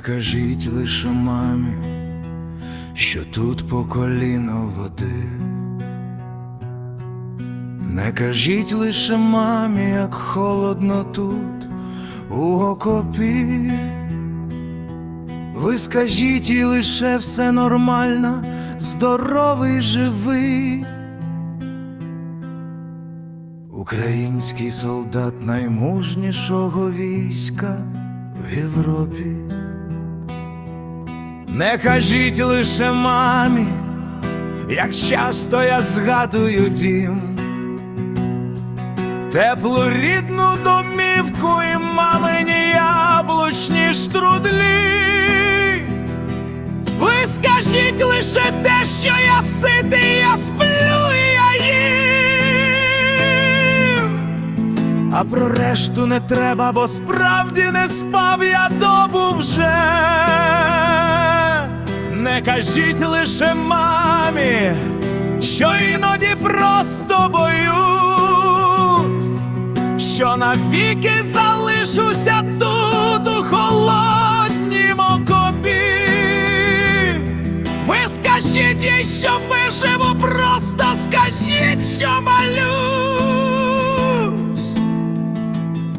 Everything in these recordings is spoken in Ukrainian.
кажіть лише мамі, що тут по коліно води. Не кажіть лише мамі, як холодно тут у окопі. Ви скажіть їй лише все нормально, здоровий, живий. Український солдат наймужнішого війська в Європі. Не кажіть лише мамі, як часто я згадую дім, теплу рідну домівку і мамині яблучні штрудлі. Ви скажіть лише те, що я ситий, я сплю і я їм. А про решту не треба, бо справді не спав я добу вже. Не кажіть лише мамі, що іноді просто боюсь, що навіки залишуся тут у холоднім окопі. Ви скажіть їй, що виживу, просто скажіть, що малюсь.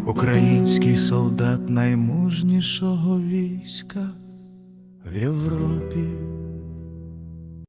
Український солдат наймужнішого війська в Європі.